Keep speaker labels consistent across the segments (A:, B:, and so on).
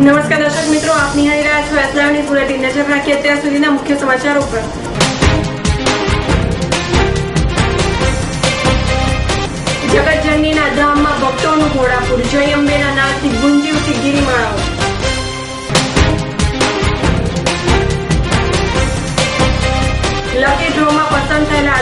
A: નમસ્કાર દર્શક મિત્રો, આપ નિહાળી રહ્યા છો એસલામની બુલેટિન. નજર રાખીએ અત્યાર સુધીના મુખ્ય સમાચારો પર જગતજનનીના ધામમાં ભક્તોનું ઘોડાપુર. જય અંબેના નાદથી ગુંજી ઉઠી ગિરિમાળાઓ. લકી ડ્રોમાં પસંદ થયેલા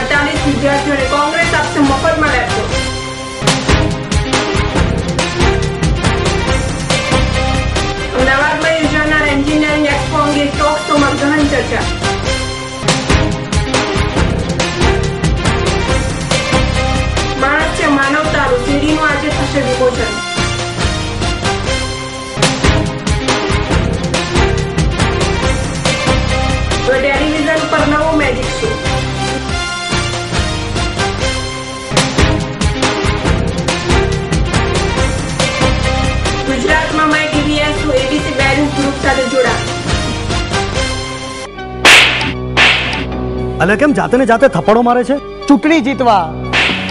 B: અલે કેમ જાતે ને જાતે થપ્પડો મારે છે?
C: ચૂંટણી જીતવા.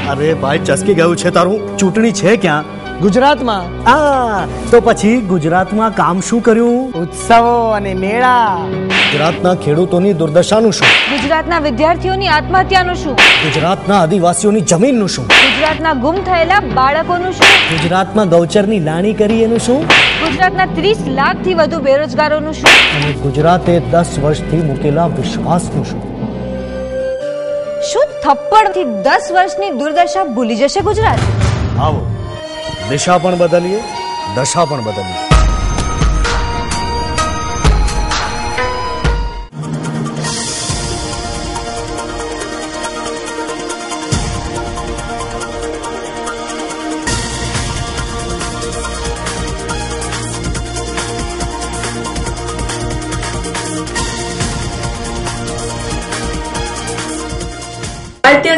B: અરે ભાઈ ચસકી ગયું છે તારું. ચૂંટણી છે ક્યાં?
C: ગુજરાતમાં.
B: આ તો પછી ગુજરાતમાં કામ શું કર્યું?
C: ઉત્સવો અને મેળા.
B: ગુજરાતના ખેડૂતોની દુર્દશાનું શું?
D: ગુજરાતના વિદ્યાર્થીઓની આત્મહત્યાનું શું?
B: ગુજરાતના આદિવાસીઓની જમીનનું શું?
D: ગુજરાતના ગુમ થયેલા બાળકોનું શું?
B: ગુજરાતમાં ગૌચરની લાણી કરી એનું શું?
D: ગુજરાતના ત્રીસ લાખથી વધુ બેરોજગારોનું શું?
B: અને ગુજરાતે દસ વર્ષથી મૂકેલા વિશ્વાસનું શું?
D: શું થપ્પડથી દસ વર્ષની દુર્દશા ભૂલી જશે ગુજરાત?
B: આવો. દિશા પણ બદલીએ, દશા પણ બદલીએ.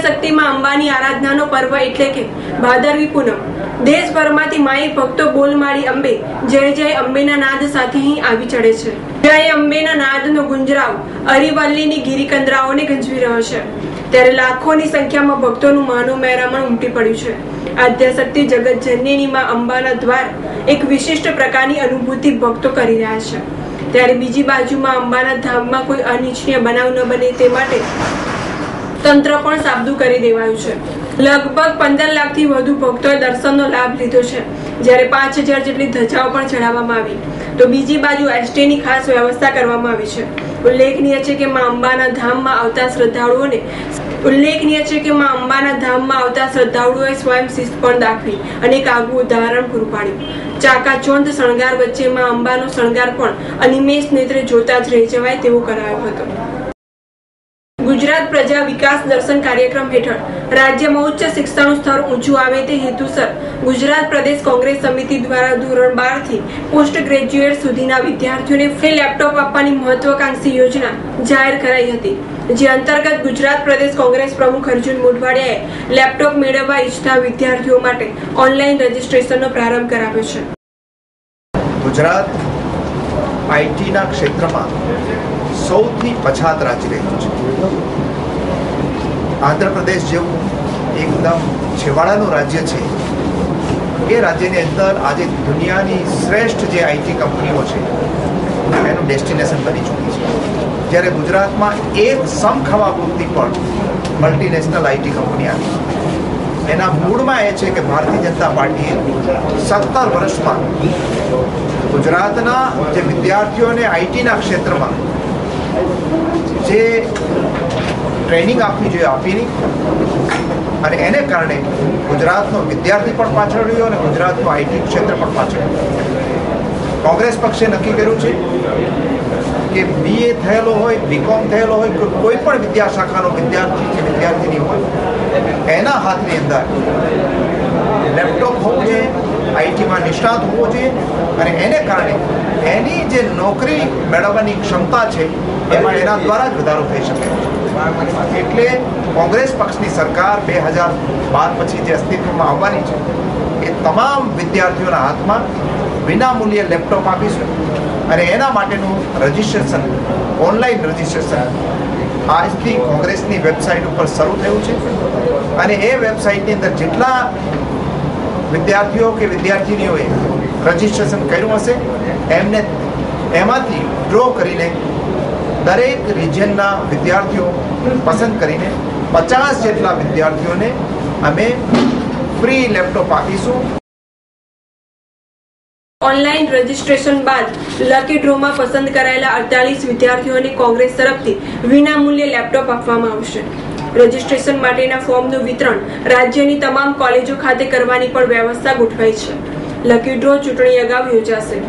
A: શક્તિમાં અંબાની આરાધનાનો પર્વ એટલે કે ભાદરવી પૂનમ. દેશભરમાંથી માઈ ભક્તો બોલમાળી અંબે, જય જય અંબેના નાદ સાથે આવી ચડે છે. જય અંબેના નાદનો ગુંજરાવ અરિવલ્લીની ગિરિકંદરાઓને ગંજવી રહ્યો છે. ત્યારે લાખોની સંખ્યામાં ભક્તોનું માનું મહેરામણ ઉમટી પડ્યું છે. આદ્ય શક્તિ જગત જનનીમાં અંબાના દ્વાર એક વિશિષ્ટ પ્રકારની અનુભૂતિ ભક્તો કરી રહ્યા છે. ત્યારે બીજી બાજુમાં અંબાના ધામમાં કોઈ અનિચ્છનીય બનાવ ન બને તે માટે તંત્ર પણ સાબદું કરી દેવાયું છે. લગભગ પંદર લાખથી વધુ ભક્તોએ દર્શનનો લાભ લીધો છે. જ્યારે પાંચ હજાર જેટલી ધજાઓ પણ ચડાવવામાં આવી. તો બીજી બાજુ એસટીની ખાસ વ્યવસ્થા કરવામાં આવી છે. ઉલ્લેખનીય છે કે મા અંબાના ધામમાં આવતા શ્રદ્ધાળુઓને ઉલ્લેખનીય છે કે મા અંબાના ધામમાં આવતા શ્રદ્ધાળુઓએ સ્વયં શિસ્ત પણ દાખવી અને એક આગવું ઉદાહરણ પૂરું પાડ્યું. ચાકાચોંધ શણગાર વચ્ચે મા અંબાનો શણગાર પણ અનિમેષ નેત્રે જોતા જ રહી જવાય તેવો કરાયો હતો. ગુજરાત પ્રજા વિકાસ દર્શન કાર્યક્રમ હેઠળ રાજ્યમાં ઉચ્ચ શિક્ષણનું સ્તર ઊંચું આવે તે હેતુસર ગુજરાત પ્રદેશ કોંગ્રેસ સમિતિ દ્વારા ધોરણ બારથી પોસ્ટ ગ્રેજ્યુએટ સુધીના વિદ્યાર્થીઓને ફ્રી લેપટોપ આપવાની મહત્વાકાંક્ષી યોજના જાહેર કરાઈ હતી, જે અંતર્ગત ગુજરાત પ્રદેશ કોંગ્રેસ પ્રમુખ અર્જુન મોઢવાડિયાએ લેપટોપ મેળવવા ઈચ્છતા વિદ્યાર્થીઓ માટે ઓનલાઈન રજીસ્ટ્રેશનનો પ્રારંભ કરાવ્યો છે.
E: ગુજરાત આઈટીના ક્ષેત્રમાં સૌથી પછાત રાજ્ય રહ્યું છે. આંધ્રપ્રદેશ જેવું એકદમ છેવાડાનું રાજ્ય છે. એ રાજ્યની અંદર આજે દુનિયાની શ્રેષ્ઠ જે આઈટી કંપનીઓ છે, એનું ડેસ્ટિનેશન બની ચૂકી છે. જ્યારે ગુજરાતમાં એક સમખવા પૂરતી પણ મલ્ટીનેશનલ આઈટી કંપની આવી એના મૂળમાં એ છે કે ભારતીય જનતા પાર્ટીએ સત્તર વર્ષમાં ગુજરાતના જે વિદ્યાર્થીઓને આઈટીના ક્ષેત્રમાં જે ટ્રેનિંગ આપવી જોઈએ આપી નહીં અને એને કારણે ગુજરાતનો વિદ્યાર્થી પણ પાછળ રહ્યો અને ગુજરાતનું આઈટી ક્ષેત્ર પણ પાછળ રહ્યું. કોંગ્રેસ પક્ષે નક્કી કર્યું છે કે બીએ થયેલો હોય બીકોમ થયેલો હોય, કોઈ પણ વિદ્યા શાખાનો વિદ્યાર્થી કે વિદ્યાર્થીની હોય, એના હાથની અંદર લેપટોપ હોવું જોઈએ આઈટીમાં નિષ્ણાત હોવો જોઈએ અને એને કારણે એની જે નોકરી મેળવવાની ક્ષમતા છે, એમાં એના દ્વારા જ વધારો થઈ શકે. એટલે કોંગ્રેસ પક્ષની સરકાર બે હજાર બાર પછી જે અસ્તિત્વમાં આવવાની છે, એ તમામ વિદ્યાર્થીઓના હાથમાં વિના મૂલ્યે લેપટોપ આપીશું અને એના માટેનું રજિસ્ટ્રેશન, ઓનલાઈન રજિસ્ટ્રેશન આજથી કોંગ્રેસની વેબસાઇટ ઉપર શરૂ થયું છે. અને એ વેબસાઇટની અંદર જેટલા વિદ્યાર્થીઓ કે વિદ્યાર્થિનીઓએ રજિસ્ટ્રેશન કર્યું હશે, એમને એમાંથી ડ્રો કરીને દરેક રિજિયનના વિદ્યાર્થીઓ પસંદ કરીને પચાસ જેટલા વિદ્યાર્થીઓને અમે ફ્રી લેપટોપ આપીશું.
A: ઓનલાઈન રજીસ્ટ્રેશન બાદ લકી ડ્રોમાં પસંદ કરાયેલા અડતાલીસ વિદ્યાર્થીઓને કોંગ્રેસ તરફથી વિનામૂલ્યે લેપટોપ આપવામાં આવશે. રજીસ્ટ્રેશન માટેના ફોર્મનું વિતરણ રાજ્યની તમામ કોલેજો ખાતે કરવાની પણ વ્યવસ્થા ગોઠવાઈ છે. લકી ડ્રો ચૂંટણી અગાઉ યોજાશે.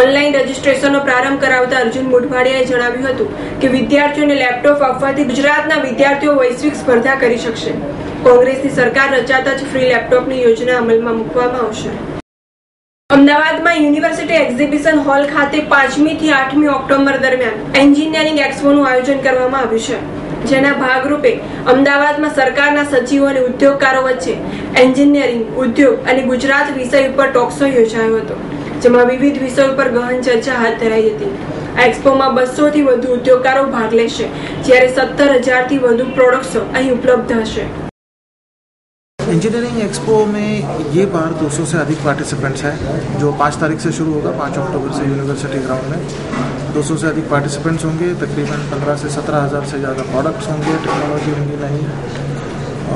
A: ઓનલાઈન રજીસ્ટ્રેશનનો પ્રારંભ કરાવતા અર્જુન મોઢવાડિયાએ જણાવ્યું હતું કે વિદ્યાર્થીઓને લેપટોપ આપવાથી ગુજરાતના વિદ્યાર્થીઓ વૈશ્વિક સ્પર્ધા કરી શકશે. કોંગ્રેસની સરકાર રચાતા જ ફ્રી લેપટોપની યોજના અમલમાં મૂકવામાં આવશે. અમદાવાદમાં યુનિવર્સિટી એક્ઝિબિશન હોલ ખાતે પાંચમી થી આઠમી ઓક્ટોબર દરમિયાન એન્જિનિયરિંગ એક્સપોનું આયોજન કરવામાં આવ્યું છે. જેના ભાગરૂપે અમદાવાદમાં સરકારના સચિવો અને ઉદ્યોગકારો વચ્ચે એન્જિનિયરિંગ, ઉદ્યોગ અને ગુજરાત વિષય ઉપર ટોકશો યોજાયો હતો, જેમાં વિવિધ વિષયો પર ગહન ચર્ચા હાથ ધરાઈ હતી. આ એક્સપોમાં બસોથી વધુ ઉદ્યોગકારો ભાગ લેશે, જ્યારે સત્તર હજારથી વધુ પ્રોડક્ટ્સો અહીં ઉપલબ્ધ હશે.
F: इंजीनियरिंग एक्सपो में ये बार 200 से अधिक पार्टिसिपेंट्स हैं, जो पाँच तारीख से शुरू होगा, पाँच अक्टूबर से यूनिवर्सिटी ग्राउंड में। 200 से अधिक पार्टिसिपेंट्स होंगे, तकरीबन 15 से सत्रह हज़ार से ज़्यादा प्रोडक्ट्स होंगे टेक्नोलॉजी होंगी नहीं।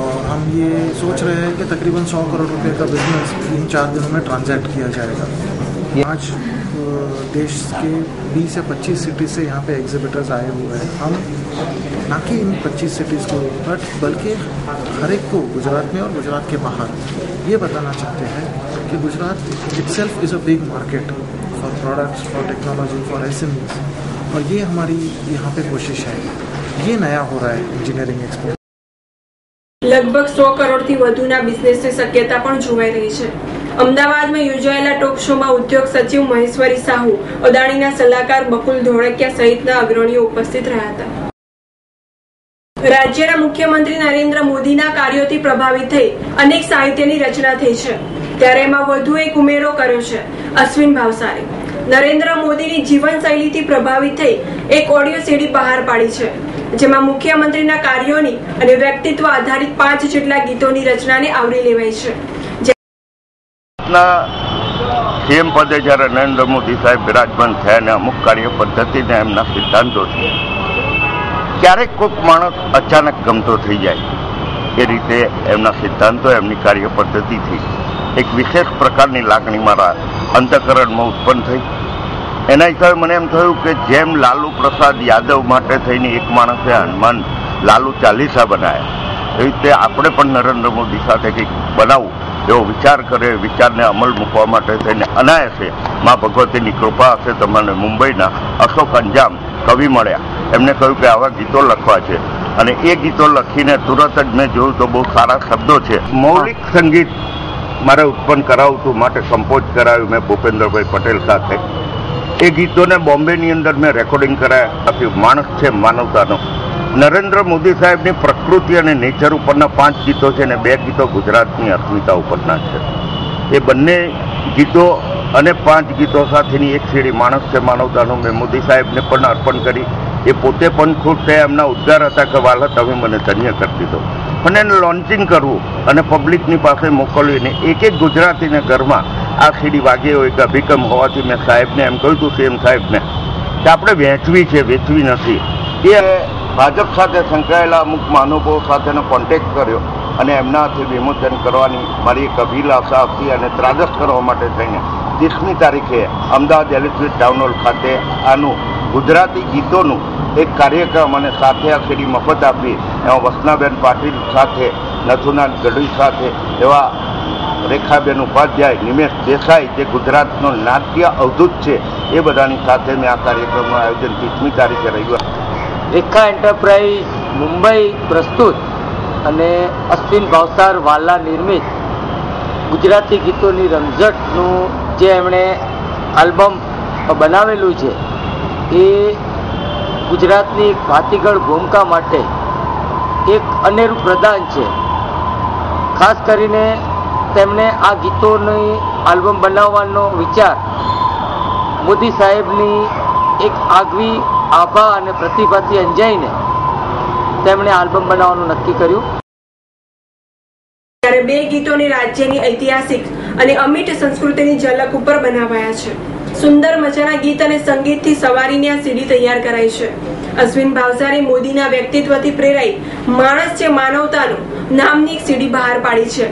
F: और हम ये सोच रहे हैं कि तकरीबन 100 करोड़ रुपए का बिज़नेस इन चार दिनों में ट्रांजैक्ट किया जाएगा। आज देश के 20 से 25 सिटीज़ से यहाँ पे एग्जिबिटर्स आए हुए हैं। हम ना कि इन 25 सिटीज़ को बट बल्कि हर एक को गुजरात में और गुजरात के बाहर ये बताना चाहते हैं कि Gujarat itself is a big market for products for technology for S और ये हमारी यहाँ पे कोशिश है ये नया हो रहा है इंजीनियरिंग एक्सपो
A: લગભગ સો કરોડથી વધુના બિઝનેસની શક્યતા પણ જોવાઈ રહી છે અમદાવાદમાં યોજાયેલા ટોક શોમાં ઉદ્યોગ સચિવ મહેશ્વરી સાહુ અદાણીના સલાહકાર બકુલ ધોળકિયા સહિતના અગ્રણીઓ ઉપસ્થિત રહ્યા હતા રાજ્યના મુખ્યમંત્રી નરેન્દ્ર મોદીના કાર્યોથી પ્રભાવિત થઈ અનેક સાહિત્યની રચના થઈ છે. ત્યારે એમાં વધુ એક ઉમેરો કર્યો છે, અશ્વિન ભાવસારે. નરેન્દ્ર મોદીની જીવનશૈલીથી પ્રભાવિત થઈ એક ઓડિયો સીડી બહાર પાડી છે, જેમાં મુખ્યમંત્રીના કાર્યોની અને વ્યક્તિત્વ આધારિત પાંચ જેટલા ગીતોની રચનાને આવરી લેવાઈ છે.
G: સીએમ પદે જ્યારે નરેન્દ્ર મોદી સાહેબ બિરાજમાન થયા અને અમુક કાર્ય પદ્ધતિને એમના સિદ્ધાંતો છે. ક્યારેક કોઈક માણસ અચાનક ગમતો થઈ જાય. એ રીતે એમના સિદ્ધાંતો, એમની કાર્ય પદ્ધતિથી એક વિશેષ પ્રકારની લાગણી મારા અંતકરણમાં ઉત્પન્ન થઈ. એના હિસાબે મને એમ થયું કે જેમ લાલુ પ્રસાદ યાદવ માટે થઈને એક માણસે હનુમાન લાલુ ચાલીસા બનાવ્યા એવી રીતે આપણે પણ નરેન્દ્ર મોદી સાથે કંઈક બનાવવું એવો વિચાર કરે, વિચારને અમલ મૂકવા માટે થઈને અનાયસે મા ભગવતીની કૃપા હશે તમને મુંબઈના અશોક અંજામ કવિ મળ્યા. એમને કહ્યું કે આવા ગીતો લખવા છે. અને એ ગીતો લખીને તુરત જ મેં જોયું તો બહુ સારા શબ્દો છે. મૌલિક સંગીત મારે ઉત્પન્ન કરાવું હતું માટે કમ્પોઝ કરાવ્યું મેં ભૂપેન્દ્રભાઈ પટેલ સાથે. એ ગીતોને બોમ્બેની અંદર મેં રેકોર્ડિંગ કરાયા. આપ્યું માણસ છે માનવતાનો. નરેન્દ્ર મોદી સાહેબની પ્રકૃતિ અને નેચર ઉપરના પાંચ ગીતો છે અને બે ગીતો ગુજરાતની અસ્મિતા ઉપરના છે. એ બંને ગીતો અને પાંચ ગીતો સાથેની એક સીડી માણસ છે માનવતાનો મેં મોદી સાહેબને પણ અર્પણ કરી. એ પોતે પણ ખુશ થયા, એમના ઉદ્ગાર હતા કે વાલા તમે મને ધન્ય કરી દીધો. અને એને લોન્ચિંગ કરવું અને પબ્લિકની પાસે મોકલવીને એક એક ગુજરાતીને ઘરમાં આ સીડી વાગે હોય એક અભિગમ હોવાથી મેં સાહેબને એમ કહ્યું હતું સીએમ સાહેબને, કે આપણે વહેંચવી છે, વેચવી નથી. એ ભાજપ સાથે સંકળાયેલા અમુક મહાનુભાવો સાથેનો કોન્ટેક્ટ કર્યો અને એમનાથી વિમોચન કરવાની મારી એક અભિલાષા હતી અને ત્રાજસ કરવા માટે થઈને ત્રીસમી તારીખે અમદાવાદ એલિફન્ટ ટાઉન હોલ ખાતે આનું ગુજરાતી ગીતોનું એક કાર્યક્રમ અને સાથે આ સીડી મફત આપી એમાં વસનાબેન પાટીલ સાથે નથુનાથ ગઢવી સાથે એવા રેખાબેન ઉપાધ્યાય, નિમેશ દેસાઈ જે ગુજરાતનો નાટ્ય અવધૂત છે, એ બધાની સાથે મેં આ કાર્યક્રમનું આયોજન ત્રીસમી તારીખે રહ્યું
H: રેખા એન્ટરપ્રાઇઝ મુંબઈ પ્રસ્તુત અને અશ્વિન ભાવસાર વાલા નિર્મિત ગુજરાતી ગીતોની રમઝટનું જે એમણે આલ્બમ બનાવેલું છે, એ ગુજરાતની ભાતીગળ ભૂમિકા માટે એક અનેરું પ્રદાન છે. ખાસ કરીને તેમણે આ ગીતોની આલ્બમ બનાવવાનો વિચાર મોદી સાહેબની એક આગવી આભા અને પ્રતિભાથી અંજાઈને તેમણે આલ્બમ બનાવવાનું નક્કી કર્યું.
A: બે ગીતોને રાજ્યની ઐતિહાસિક અને અમિટ સંસ્કૃતિની ઝલક ઉપર બનાવાયા છે. સુંદર મજાના ગીત અને સંગીતથી સવારીની આ સીડી તૈયાર કરાઈ છે. અશ્વિન ભાવસારે મોદીના વ્યક્તિત્વથી પ્રેરાઈ માણસ છે માનવતાનું નામની એક સીડી બહાર પાડી છે.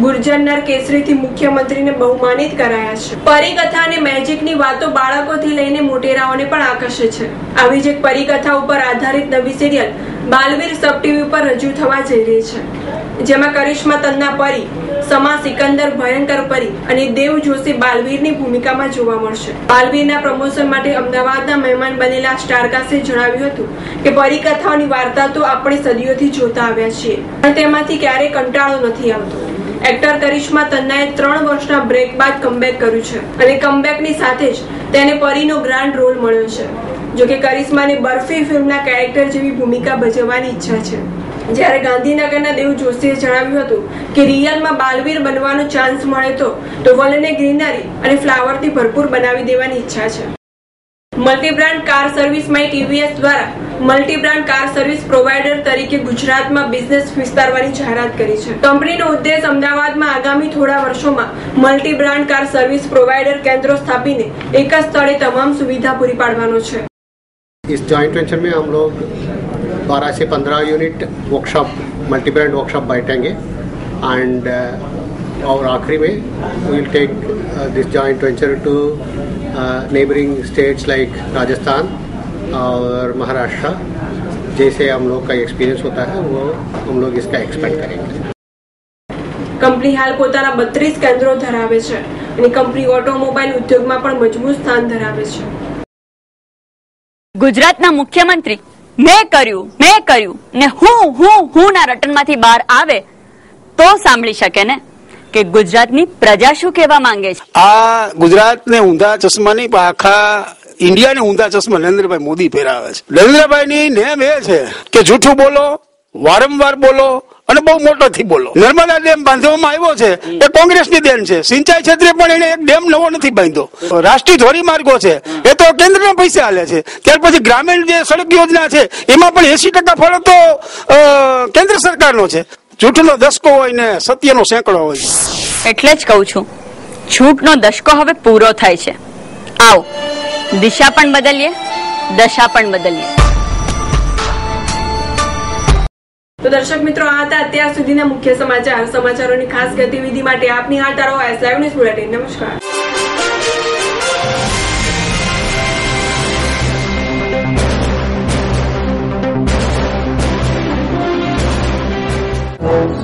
A: ગુર્જર કેસરીથી મુખ્યમંત્રીને બહુમાનિત કરાયા છે. પરિકથા અને મેજિકની વાતો બાળકોથી લઈને મોટેરાઓને પણ આકર્ષે છે. આવી જ એક પરિકથા ઉપર આધારિત નવી સિરિયલ બાલવીર સબ ટીવી ઉપર રજૂ થવા જઈ રહી છે. જેમાં કરિશ્મા તન્ના પરી, સમા સિકંદર ભયંકર પરી અને દેવ જોશી બાલવીરની ભૂમિકામાં જોવા મળશે. બાલવીરના પ્રમોશન માટે અમદાવાદના મહેમાન બનેલા સ્ટારકાસે જણાવ્યું હતું કે પરિકથાઓની વાર્તા તો આપણે સદીઓથી જોતા આવ્યા છીએ, પણ તેમાંથી ક્યારેય કંટાળો નથી આવતો. એક્ટર કરિશ્મા તન્નાએ ત્રણ વર્ષના બ્રેક બાદ કમબેક કર્યું છે. અને કમબેકની સાથે જ તેને પરીનો ગ્રાન્ડ રોલ મળ્યો છે. જોકે કરિશ્માને બર્ફી ફિલ્મના કેરેક્ટર જેવી ભૂમિકા ભજવવાની ઈચ્છા છે. જ્યારે ગાંધીનગરના દેવ જોશીએ જણાવ્યું હતું કે રિયલમાં બાલવીર બનવાનો ચાન્સ મળે તો તો વલને ગ્રીનરી અને ફ્લાવરથી ભરપૂર બનાવી દેવાની ઈચ્છા છે. મલ્ટીબ્રાન્ડ કાર સર્વિસમાં ટીવીએસ દ્વારા મલ્ટીબ્રાન્ડ કાર સર્વિસ પ્રોવાઇડર તરીકે ગુજરાતમાં બિઝનેસ વિસ્તારવાની જાહેરાત કરી છે કંપનીનો ઉદ્દેશ અમદાવાદમાં આગામી થોડા વર્ષોમાં મલ્ટીબ્રાન્ડ કાર સર્વિસ પ્રોવાઇડર કેન્દ્રો સ્થાપીને એક જ સ્થળે તમામ સુવિધા પૂરી પાડવાનો છે
I: इस जॉइंट वेंचर में हम लोग 12 से 15 unit workshop multi brand workshop बैठेंगे एंड और आखिरी में will take this joint venture to neighbouring states like Rajasthan और महाराष्ट्र जैसे हम लोग का एक्सपीरियंस होता है वो हम लोग इसका एक्सपेंड करेंगे
A: કંપની હાલ પોતાના બત્રીસ કેન્દ્રો ધરાવે છે અને કંપની ઓટોમોબાઈલ ઉદ્યોગમાં પણ મજબૂત સ્થાન ધરાવે છે
J: ગુજરાતના મુખ્યમંત્રી મેં કર્યું મેં કર્યું ને હું હું હું ના રટનમાંથી બહાર આવે તો સાંભળી શકે ને કે ગુજરાતની પ્રજા શું કહેવા માંગે છે
K: આ ગુજરાતને ઊંધા ચશ્મા નહીં પણ આખા ઇન્ડિયાને ઊંધા ચશ્મા નરેન્દ્રભાઈ મોદી પહેરાવે છે. નરેન્દ્રભાઈની નેમ એ છે કે જૂઠું બોલો, વારંવાર બોલો અને બહુ મોટોથી બોલો. નર્મદા ડેમ બાંધવામાં આવ્યો છે, એ કોંગ્રેસની દેન છે. સિંચાઈ ક્ષેત્રે પણ એને એક ડેમ નવો નથી બાંધ્યો. રાષ્ટ્રીય ધોરીમાર્ગો છે, એ તો કેન્દ્રના પૈસા હાલે છે. ત્યાર પછી ગ્રામીણ જે સડક યોજના છે, એમાં પણ એસી ટકા ફાળો તો કેન્દ્ર સરકારનો છે. જૂઠનો દસકો હોય ને સત્યનો સેંકડો હોય
J: એટલે જ કહું છું છૂટનો દશકો હવે પૂરો થાય છે. આવો. દિશા પણ બદલીએ, દશા પણ બદલીએ.
A: તો દર્શક મિત્રો, આ હતા અત્યાર સુધીના મુખ્ય સમાચાર. સમાચારોની ખાસ ગતિવિધિ માટે આપની હાથ રહો એસ લાઈવ ન્યૂઝ બુલેટિન. નમસ્કાર. Thank.